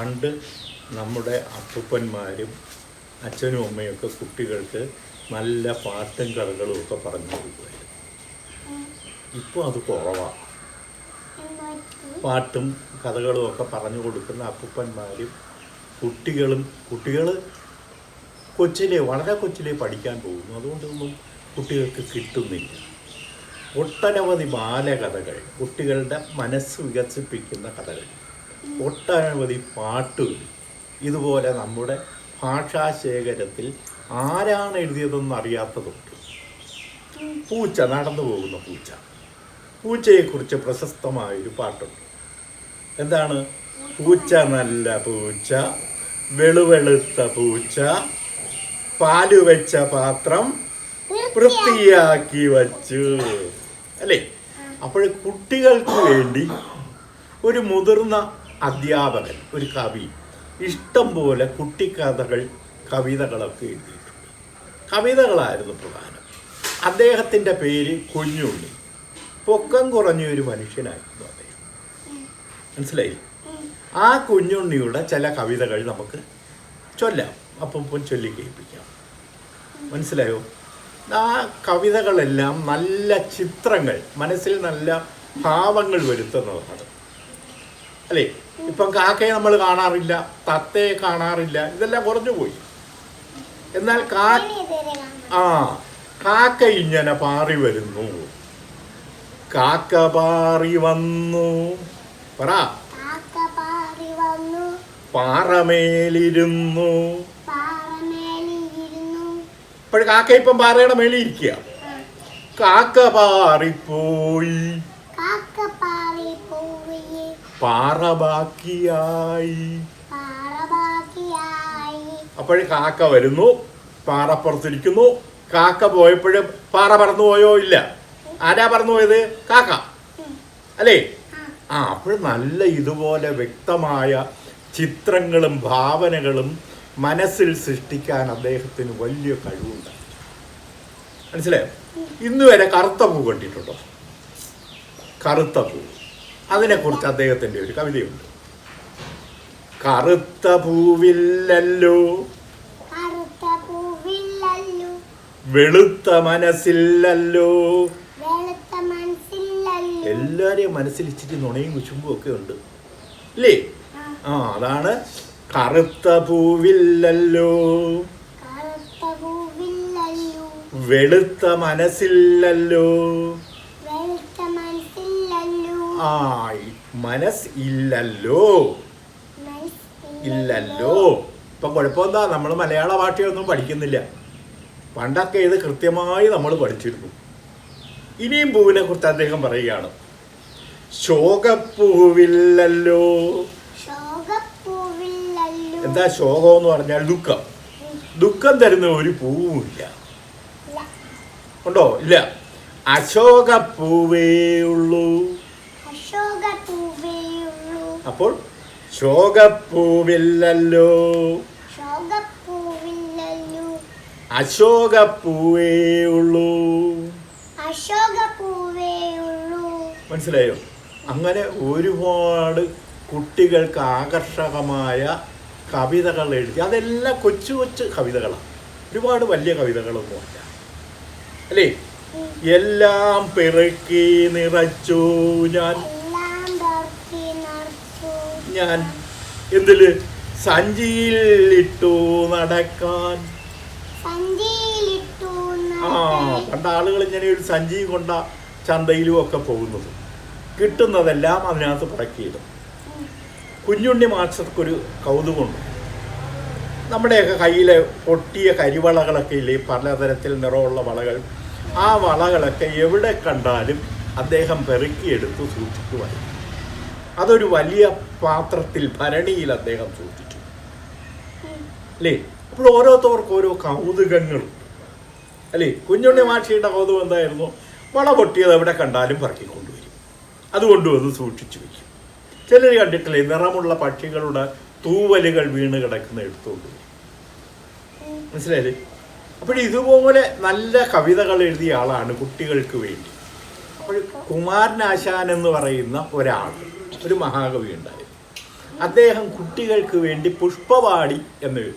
പണ്ട് നമ്മുടെ അപ്പൂപ്പന്മാരും അച്ഛനും അമ്മയും ഒക്കെ കുട്ടികൾക്ക് നല്ല പാട്ടും കഥകളും ഒക്കെ പറഞ്ഞു കൊടുക്കുമായിരുന്നു. ഇപ്പോൾ അത് കുറവാണ് പാട്ടും കഥകളും ഒക്കെ പറഞ്ഞു കൊടുക്കുന്ന അപ്പൂപ്പന്മാരും കുട്ടികളും കുട്ടികൾ കൊച്ചിലെ വളരെ കൊച്ചിലെ പഠിക്കാൻ പോകുന്നു. അതുകൊണ്ടൊന്നും കുട്ടികൾക്ക് കിട്ടുന്നില്ല. ഒട്ടനവധി ബാലകഥകൾ കുട്ടികളുടെ മനസ്സ് വികസിപ്പിക്കുന്ന കഥകൾ. ഒട്ടനവധി പാട്ടുകൾ. ഇതുപോലെ നമ്മുടെ ഭാഷാശേഖരത്തിൽ ആരാണ് എഴുതിയതെന്ന് അറിയാത്തതുണ്ട്. പൂച്ച നടന്നു പോകുന്ന പൂച്ച. പൂച്ചയെക്കുറിച്ച് പ്രശസ്തമായൊരു പാട്ടുണ്ട്. എന്താണ്? പൂച്ച നല്ല പൂച്ച വെളുവെളുത്ത പൂച്ച പാൽ വെച്ച പാത്രം വൃത്തിയാക്കി വച്ചു. അല്ലേ? അപ്പോൾ കുട്ടികൾക്ക് വേണ്ടി ഒരു മുതിർന്ന അധ്യാപകൻ ഒരു കവി. ഇഷ്ടംപോലെ കുട്ടിക്കഥകൾ കവിതകളൊക്കെ എഴുതിയിട്ടുണ്ട്. കവിതകളായിരുന്നു പ്രധാനം. അദ്ദേഹത്തിന്റെ പേര് കുഞ്ഞുണ്ണി. പൊക്കം കുറഞ്ഞ ഒരു മനുഷ്യനായിരുന്നു അദ്ദേഹം. മനസ്സിലായി? ആ കുഞ്ഞുണ്ണിയുടെ ചില കവിതകൾ നമുക്ക് ചൊല്ലാം. അപ്പം ചൊല്ലി കേൾപ്പിക്കാം. മനസ്സിലായോ? ആ കവിതകളെല്ലാം നല്ല ചിത്രങ്ങൾ മനസ്സിൽ നല്ല ഭാവങ്ങൾ വരുത്തുന്നതാണ്. അല്ലേ? ഇപ്പം കാക്കയെ നമ്മൾ കാണാറില്ല തത്തയെ കാണാറില്ല ഇതെല്ലാം കുറഞ്ഞു പോയി. എന്നാൽ കാ ആ കാക്ക ഇങ്ങനെ പാറി വരുന്നു. കാക്ക പാറി വന്നു. പറ. പാറമേലിരുന്നു. ഇപ്പോഴും കാക്ക ഇപ്പം പാറയുടെ മേളിൽ ഇരിക്കുക കാക്ക പാറിപ്പോയി. പാറ ബാക്കിയായി അപ്പോഴ് കാക്ക വരുന്നു പാറപ്പുറത്തിരിക്കുന്നു. കാക്ക പോയപ്പോഴും പാറ പറന്നു പോയോ ഇല്ല? ആരാ പറന്നു പോയത്? കാക്ക. അല്ലേ? ആ അപ്പോൾ നല്ല ഇതുപോലെ വ്യക്തമായ ചിത്രങ്ങളും ഭാവനകളും മനസ്സിൽ സൃഷ്ടിക്കാൻ അദ്ദേഹത്തിന് വലിയ കഴിവുണ്ട്. മനസ്സിലായോ? ഇന്നുവരെ കറുത്ത പൂ കണ്ടിട്ടുണ്ടോ? കറുത്ത പൂ. അതിനെക്കുറിച്ച് അദ്ദേഹത്തിന്റെ ഒരു കവിതയുണ്ട്. കറുത്ത പൂവില്ലല്ലോ. വെളുത്ത മനസ്സില്ലല്ലോ. എല്ലാരെയും മനസ്സിൽ ഇച്ചിരി നുണയും കുശുമ്പും ഒക്കെ ഉണ്ട്. അല്ലേ ആ. അതാണ് കറുത്ത പൂവില്ലല്ലോ. വെളുത്ത മനസ്സില്ലല്ലോ. ആ മനസ് ഇല്ലല്ലോ. ഇല്ലല്ലോ. ഇപ്പൊ കുഴപ്പമെന്താ? നമ്മൾ മലയാള ഭാഷയൊന്നും പഠിക്കുന്നില്ല. പണ്ടൊക്കെ ഇത് കൃത്യമായി നമ്മൾ പഠിച്ചിരുന്നു. ഇനിയും പൂവിനെ കുറിച്ച് അദ്ദേഹം പറയുകയാണ്. ശോകപ്പൂവില്ലല്ലോ. എന്താ ശോകം എന്ന് പറഞ്ഞാൽ ദുഃഖം. ദുഃഖം തരുന്ന ഒരു പൂവുമില്ല. ഉണ്ടോ? ഇല്ല. അശോകപ്പൂവേ ഉള്ളൂ. അപ്പോൾ ശോകപ്പൂവില്ലല്ലോ. അശോകപ്പൂവേ ഉള്ളൂ. മനസ്സിലായോ? അങ്ങനെ ഒരുപാട് കുട്ടികൾക്ക് ആകർഷകമായ കവിതകൾ എഴുതി. അതെല്ലാം കൊച്ചു കൊച്ചു കവിതകളാണ്. ഒരുപാട് വലിയ കവിതകളൊന്നും അല്ല? അല്ലേ എല്ലാം പിറക്കി നിറച്ചു ഞാൻ. ഞാൻ എന്തിൽ? സഞ്ചിയിൽ ഇട്ടു നടക്കാൻ ആ പണ്ട് ആളുകൾ ഇങ്ങനെ ഒരു സഞ്ചിയും കൊണ്ട ചന്തയിലും ഒക്കെ പോകുന്നത്. കിട്ടുന്നതെല്ലാം അതിനകത്ത് പുറക്കിയിടും. കുഞ്ഞുണ്ണി മാസ്റ്റർക്കൊരു കൗതുകമുണ്ട്. നമ്മുടെയൊക്കെ കയ്യിലെ പൊട്ടിയ കരിവളകളൊക്കെ ഇല്ലേ പലതരത്തിൽ നിറമുള്ള വളകൾ. ആ വളകളൊക്കെ എവിടെ കണ്ടാലും അദ്ദേഹം പെറുക്കിയെടുത്ത് സൂക്ഷിക്കുമായിരുന്നു. അതൊരു വലിയ പാത്രത്തിൽ ഭരണിയിൽ അദ്ദേഹം സൂക്ഷിച്ചു. അല്ലേ? അപ്പോൾ ഓരോരുത്തവർക്കും ഓരോ കൗതുകങ്ങളുണ്ട് അല്ലേ? കുഞ്ഞുണ്ണി മാഷിയുടെ കൗതുകം എന്തായിരുന്നു? വള പൊട്ടിയത് എവിടെ കണ്ടാലും പറക്കിക്കൊണ്ടുവരും അത് കൊണ്ടുവന്ന് സൂക്ഷിച്ചു വയ്ക്കും ചിലർ കണ്ടിട്ടില്ലേ നിറമുള്ള പക്ഷികളുടെ തൂവലുകൾ വീണ് കിടക്കുന്ന എടുത്തുകൊണ്ട് വരും. മനസ്സിലായില്ലേ? അപ്പോൾ ഇതുപോലെ നല്ല കവിതകൾ എഴുതിയ ആളാണ് കുട്ടികൾക്ക് വേണ്ടി. അപ്പോൾ കുമാരനാശാൻ എന്ന് പറയുന്ന ഒരാൾ. ഒരു മഹാകവി ഉണ്ടായിരുന്നു അദ്ദേഹം കുട്ടികൾക്ക് വേണ്ടി പുഷ്പവാടി എന്ന്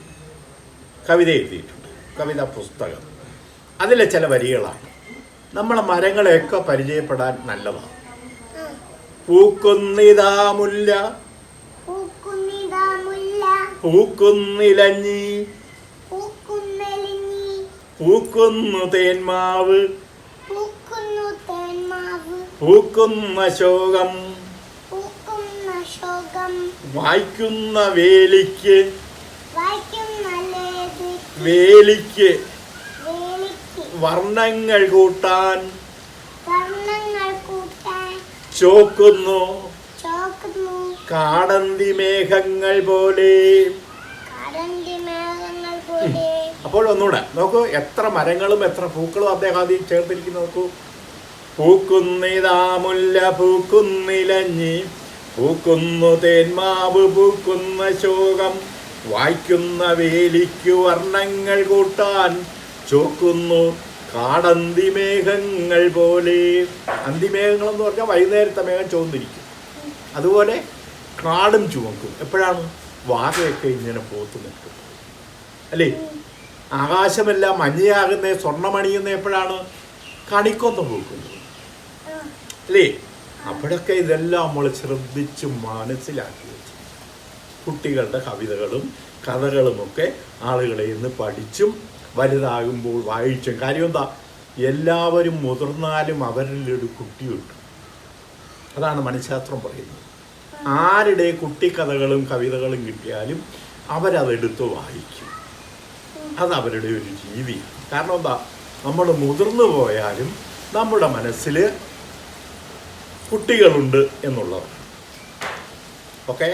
കവിത എഴുതിയിട്ടുണ്ട്. കവിതാ പുസ്തകം. അതിലെ ചില വരികളാണ്. നമ്മളെ മരങ്ങളെയൊക്കെ പരിചയപ്പെടാൻ നല്ലതാണ്. പൂക്കുന്നിതാമുല്ല പൂക്കുന്നിതാ മുല്ല. പൂക്കുന്നിലഞ്ഞി. പൂക്കുന്നു തേന്മാവ് പൂക്കുന്ന ശോകം. വായിക്കുന്ന വേലിക്ക്. വേലിക്ക്. വർണങ്ങൾ കൂട്ടാൻ. ചോക്കുന്നു. കാടന്തി മേഘങ്ങൾ പോലെ. കടന്തി മേഘങ്ങൾ പോലെ. അപ്പോൾ ഒന്നുകൂടെ നോക്കൂ എത്ര മരങ്ങളും എത്ര പൂക്കളും അദ്ദേഹം ആദ്യം ചേർത്തിരിക്കുന്നു നോക്കൂ. പൂക്കുന്നിതാ മുല്ല പൂക്കുന്നിലഞ്ഞി പൂക്കുന്നു തേന്മാവ് പൂക്കുന്ന ശോകം. വായിക്കുന്ന വേലിക്കു വർണങ്ങൾ കൂട്ടാൻ ചോക്കുന്നു കാടന്തി മേഘങ്ങൾ പോലെ. അന്തിമേഘങ്ങൾ എന്ന് പറഞ്ഞാൽ വൈകുന്നേരത്തെ മേഘം ചുവന്നിരിക്കും. അതുപോലെ കാടും ചുവക്കും. എപ്പോഴാണ്? വാകയൊക്കെ ഇങ്ങനെ പോത്തു നിൽക്കും. അല്ലേ? ആകാശമെല്ലാം മഞ്ഞയാകുന്ന സ്വർണമണിയുന്ന എപ്പോഴാണ്? കണിക്കൊന്നും പൂക്കുന്നത് അല്ലേ? അപ്പോഴൊക്കെ ഇതെല്ലാം നമ്മൾ ശ്രദ്ധിച്ച് മനസ്സിലാക്കി വെച്ചു. കുട്ടികളുടെ കവിതകളും കഥകളുമൊക്കെ ആളുകളെ ഇന്ന് പഠിച്ചും വലുതാകുമ്പോൾ വായിച്ചും. കാര്യം എന്താ? എല്ലാവരും മുതിർന്നാലും അവരിലൊരു കുട്ടിയുണ്ട്. അതാണ് മനഃശാസ്ത്രം പറയുന്നത്. ആരുടെ കുട്ടിക്കഥകളും കവിതകളും കിട്ടിയാലും അവരതെടുത്ത് വായിക്കും. അത് അവരുടെ ഒരു ജീവിയാണ്. കാരണം എന്താ? നമ്മൾ മുതിർന്നു പോയാലും നമ്മുടെ മനസ്സിൽ കുട്ടികളുണ്ട് എന്നുള്ളത് ഓക്കെ